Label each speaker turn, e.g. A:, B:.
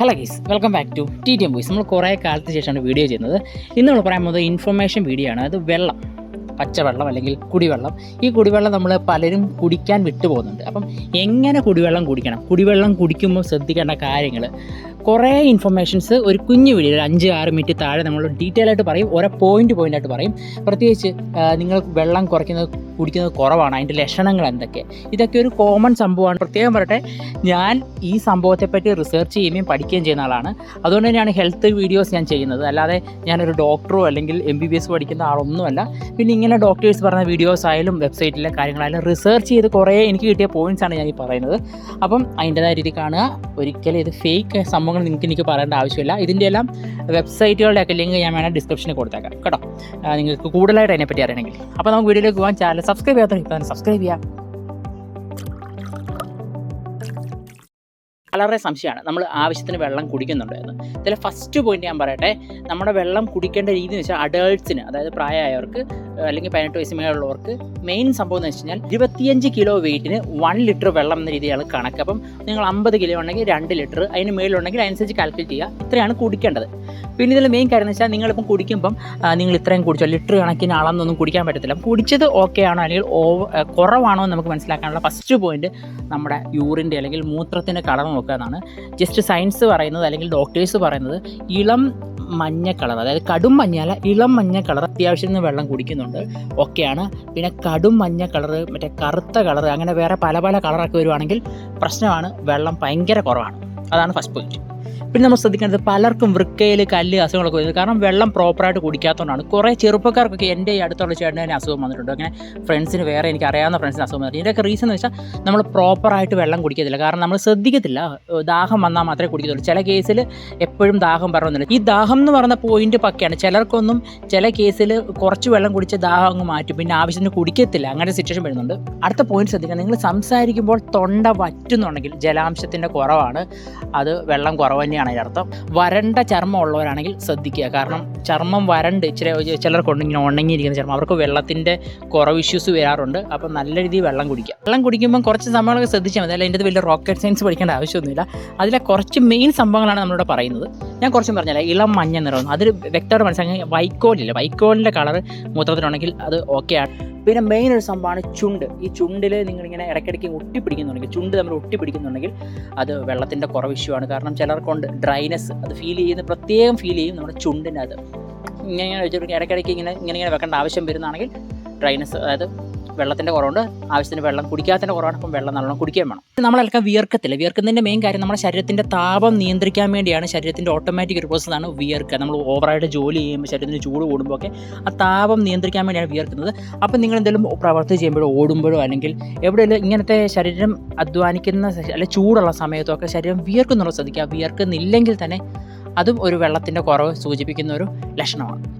A: Hello guys welcome back to T T M boys നമ്മൾ കുറേ കാലത്തിന് ശേഷമാണ് വീഡിയോ ചെയ്യുന്നത്. ഇന്ന് നമ്മൾ പറയാൻ പോകുന്നത് ഇൻഫർമേഷൻ വീഡിയോ ആണ്. അത് വെള്ളം പച്ചവെള്ളം അല്ലെങ്കിൽ കുടിവെള്ളം. ഈ കുടിവെള്ളം നമ്മൾ പലരും കുടിക്കാൻ വിട്ടുപോകുന്നുണ്ട്. അപ്പം എങ്ങനെ കുടിവെള്ളം കുടിക്കണം? കുടിവെള്ളം കുടിക്കുമ്പോൾ ശ്രദ്ധിക്കേണ്ട കാര്യങ്ങൾ കുറേ ഇൻഫർമേഷൻസ് ഒരു കുഞ്ഞു വീഡിയോ ഒരു അഞ്ച് ആറ് മിനിറ്റ് താഴെ നമ്മൾ ഡീറ്റെയിൽ ആയിട്ട് പറയും ഓരോ പോയിന്റ് പോയിന്റ് ആയിട്ട് പറയും. പ്രത്യേകിച്ച് നിങ്ങൾ വെള്ളം കുറയ്ക്കുന്നത് കുടിക്കുന്നത് കുറവാണ് അതിന്റെ ലക്ഷണങ്ങൾ എന്തൊക്കെ? ഇതൊക്കെ ഒരു കോമൺ സംഭവമാണ്. പ്രത്യേകം പറയട്ടെ ഞാൻ ഈ സംഭവത്തെപ്പറ്റി റിസർച്ച് ചെയ്യുകയും പഠിക്കുകയും ചെയ്യുന്ന ആളാണ്. അതുകൊണ്ട് തന്നെയാണ് ഹെൽത്ത് വീഡിയോസ് ഞാൻ ചെയ്യുന്നത്. അല്ലാതെ ഞാനൊരു ഡോക്ടറോ അല്ലെങ്കിൽ എം ബി ബി എസ് പഠിക്കുന്ന ആളൊന്നുമല്ല. പിന്നെ ഇങ്ങനെ ഡോക്ടേഴ്സ് പറഞ്ഞ വീഡിയോസ് ആയാലും വെബ്സൈറ്റിലെ കാര്യങ്ങളായാലും റിസർച്ച് ചെയ്ത് കുറേ എനിക്ക് കിട്ടിയ പോയിന്റ്സ് ആണ് ഞാൻ ഈ പറയുന്നത്. അപ്പം അതിന്റെതായ രീതി കാണുക. ഒരിക്കലും ഇത് ഫേക്ക് സംഭവങ്ങൾ നിങ്ങൾക്ക് എനിക്ക് പറയേണ്ട ആവശ്യമില്ല. ഇതിന്റെ എല്ലാം വെബ്സൈറ്റുകളുടെ ഒക്കെ ലിങ്ക് ഞാൻ വേണമെങ്കിൽ ഡിസ്ക്രിപ്ഷനിൽ കൊടുത്തേക്കാം. കേട്ടോ? നിങ്ങൾക്ക് കൂടുതലായിട്ട് അതിനെപ്പറ്റി അറിയണമെങ്കിൽ. അപ്പോൾ നമുക്ക് വീഡിയോയിലേക്ക് പോകാൻ ചാനൽ സബ്സ്ക്രൈബ് ചെയ്യാത്ത സബ്സ്ക്രൈബ് ചെയ്യാം വളരെ സംശയമാണ്. നമ്മൾ ആവശ്യത്തിന് വെള്ളം കുടിക്കുന്നുണ്ടോ എന്ന് ഇതിൽ ഫസ്റ്റ് പോയിന്റ് ഞാൻ പറയട്ടെ നമ്മുടെ വെള്ളം കുടിക്കേണ്ട രീതി എന്ന് വെച്ചാൽ അഡൾട്ട്സിന് അതായത് പ്രായമായവർക്ക് അല്ലെങ്കിൽ പതിനെട്ട് വയസ്സ് മേലുള്ളവർക്ക് മെയിൻ സംഭവം എന്ന് വെച്ച് കഴിഞ്ഞാൽ ഇരുപത്തിയഞ്ച് കിലോ വെയിറ്റിന് വൺ ലിറ്റർ വെള്ളം എന്ന രീതിയാണ് കണക്ക്. അപ്പം നിങ്ങൾ അമ്പത് കിലോ ഉണ്ടെങ്കിൽ രണ്ട് ലിറ്റർ അതിന് മേളിലുണ്ടെങ്കിൽ അതിനനുസരിച്ച് കാൽക്കുലേറ്റ് ചെയ്യുക. ഇത്രയാണ് കുടിക്കേണ്ടത്. പിന്നെ ഇതിൽ മെയിൻ കാര്യം എന്ന് വെച്ചാൽ നിങ്ങളിപ്പം കുടിക്കുമ്പം നിങ്ങൾ ഇത്രയും കുടിച്ചോ ലിറ്റർ കണക്കിന് അളന്നൊന്നും കുടിക്കാൻ പറ്റത്തില്ല. കുടിച്ചത് ഓക്കെ ആണോ അല്ലെങ്കിൽ ഓവർ കുറവാണോ എന്ന് നമുക്ക് മനസ്സിലാക്കാനുള്ള ഫസ്റ്റ് പോയിന്റ് നമ്മുടെ യൂറിന്റെ അല്ലെങ്കിൽ മൂത്രത്തിന്റെ കളർ നോക്കുക എന്നാണ് ജസ്റ്റ് സയൻസ് പറയുന്നത് അല്ലെങ്കിൽ ഡോക്ടേഴ്സ് പറയുന്നത് ഇളം മഞ്ഞ കളർ അതായത് കടും മഞ്ഞല്ല ഇളം മഞ്ഞ കളർ അത്യാവശ്യത്തിന് വെള്ളം കുടിക്കുന്നുണ്ട്. ഒക്കെയാണ് പിന്നെ കടും മഞ്ഞ കളർ മറ്റേ കറുത്ത കളർ അങ്ങനെ വേറെ പല പല കളറൊക്കെ വരുവാണെങ്കിൽ പ്രശ്നമാണ് വെള്ളം ഭയങ്കര കുറവാണ്. അതാണ് ഫസ്റ്റ് പോയിന്റ് പിന്നെ നമ്മൾ ശ്രദ്ധിക്കേണ്ടത് പലർക്കും വൃക്കയിൽ കല്ല് അസുഖങ്ങളൊക്കെ വരുന്നത് കാരണം വെള്ളം പ്രോപ്പറായിട്ട് കുടിക്കാത്തതുകൊണ്ടാണ്. കുറേ ചെറുപ്പക്കാർക്കൊക്കെ എന്റെ ഈ അടുത്തുള്ള ചേട്ടന് തന്നെ അസുഖം വന്നിട്ടുണ്ട്. അങ്ങനെ ഫ്രണ്ട്സിന് വേറെ എനിക്ക് അറിയാവുന്ന ഫ്രണ്ട്സിന് അസുഖം വന്നിട്ടുണ്ട്. ഇതിന്റെയൊക്കെ റീസൺ എന്ന് വെച്ചാൽ നമ്മൾ പ്രോപ്പറായിട്ട് വെള്ളം കുടിക്കത്തില്ല. കാരണം നമ്മൾ ശ്രദ്ധിക്കത്തില്ല. ദാഹം വന്നാൽ മാത്രമേ കുടിക്കത്തുള്ളൂ. ചില കേസിൽ എപ്പോഴും ദാഹം പറഞ്ഞില്ല ഈ ദാഹം എന്ന് പറയുന്ന പോയിന്റ് പക്കയാണ്. ചിലർക്കൊന്നും ചില കേസിൽ കുറച്ച് വെള്ളം കുടിച്ച് ദാഹം അങ്ങ് മാറ്റും. പിന്നെ ആവശ്യത്തിന് കുടിക്കത്തില്ല. അങ്ങനെ സിറ്റുവേഷൻ വരുന്നുണ്ട്. അടുത്ത പോയിന്റ് ശ്രദ്ധിക്കുക നിങ്ങൾ സംസാരിക്കുമ്പോൾ തൊണ്ട വറ്റുന്നുണ്ടെങ്കിൽ ജലാംശത്തിന്റെ കുറവാണ്. അത് വെള്ളം കുറവ് തന്നെയാണ്. അതിന്റെ അർത്ഥം. വരണ്ട ചർമ്മം ഉള്ളവരാണെങ്കിൽ ശ്രദ്ധിക്കുക. കാരണം ചർമ്മം വരണ്ട് ഇച്ചിരി ചിലർക്കുണ്ട് ഇങ്ങനെ ഉണങ്ങിയിരിക്കുന്ന ചർമ്മം. അവർക്ക് വെള്ളത്തിന്റെ കുറവ് ഇഷ്യൂസ് വരാറുണ്ട്. അപ്പം നല്ല രീതിയിൽ വെള്ളം കുടിക്കുക. വെള്ളം കുടിക്കുമ്പോൾ കുറച്ച് സംഭവങ്ങളൊക്കെ ശ്രദ്ധിച്ചാൽ മതി. അല്ല അതിന്റെ വലിയ റോക്കറ്റ് സയൻസ് പഠിക്കേണ്ട ആവശ്യമൊന്നുമില്ല. അതിലെ കുറച്ച് മെയിൻ സംഭവങ്ങളാണ് നമ്മളിവിടെ പറയുന്നത്. ഞാൻ കുറച്ചും പറഞ്ഞാൽ ഇളം മഞ്ഞ നിറം. അതിൽ വ്യക്തമായിട്ട് മനസ്സിലാക്കി വൈക്കോലില്ല? വൈക്കോലിന്റെ കളർ മൂത്രത്തിലുണ്ടെങ്കിൽ അത് ഓക്കെയാണ് പിന്നെ മെയിൻ ഒരു സംഭവമാണ് ചുണ്ട്. ഈ ചുണ്ടിൽ നിങ്ങളിങ്ങനെ ഇടയ്ക്കിടയ്ക്ക് ഒട്ടിപ്പിടിക്കുന്നുണ്ടെങ്കിൽ ചുണ്ട് തമ്മിൽ ഒട്ടിപ്പിടിക്കുന്നുണ്ടെങ്കിൽ അത് വെള്ളത്തിന്റെ കുറവ് ഇഷ്യൂ ആണ്. കാരണം ചിലർക്കുണ്ട് ഡ്രൈനെസ് അത് ഫീൽ ചെയ്യുന്ന പ്രത്യേകം ഫീൽ ചെയ്യും നമ്മുടെ ചുണ്ടിനത് ഇങ്ങനെ ഇങ്ങനെ വെച്ചിട്ട് ഇടയ്ക്കിടയ്ക്ക് ഇങ്ങനെ ഇങ്ങനെ ഇങ്ങനെ വെക്കേണ്ട ആവശ്യം വരുന്നതാണെങ്കിൽ ഡ്രൈനെസ് അതായത് വെള്ളത്തിന്റെ കുറവുണ്ട്. ആവശ്യത്തിന് വെള്ളം കുടിക്കാത്തതിന്റെ കുറവാണ്. അപ്പം വെള്ളം നല്ലോണം കുടിക്കുകയും വേണം. നമ്മളെല്ലാം വിയർക്കത്തില്ല. വിയർക്കുന്നതിന്റെ മെയിൻ കാര്യം നമ്മുടെ ശരീരത്തിന്റെ താപം നിയന്ത്രിക്കാൻ വേണ്ടിയാണ് ശരീരത്തിന്റെ ഓട്ടോമാറ്റിക് ഒരു പ്രോസസ്സാണ് വിയർക്കുക. നമ്മൾ ഓവറായിട്ട് ജോലി ചെയ്യുമ്പോൾ ശരീരത്തിന് ചൂട് കൂടുമ്പോൾ ഒക്കെ ആ താപം നിയന്ത്രിക്കാൻ വേണ്ടിയാണ് വിയർക്കുന്നത്. അപ്പം നിങ്ങൾ എന്തെങ്കിലും പ്രവർത്തി ചെയ്യുമ്പോഴോ ഓടുമ്പോഴോ അല്ലെങ്കിൽ എവിടെയെങ്കിലും ഇങ്ങനത്തെ ശരീരം അധ്വാനിക്കുന്ന അല്ലെങ്കിൽ അല്ലെ ചൂടുള്ള സമയത്തോ ഒക്കെ ശരീരം വിയർക്കുന്നുള്ള ശ്രദ്ധിക്കുക. വിയർക്കുന്നില്ലെങ്കിൽ തന്നെ അതും ഒരു വെള്ളത്തിന്റെ കുറവ് സൂചിപ്പിക്കുന്ന ഒരു ലക്ഷണമാണ്.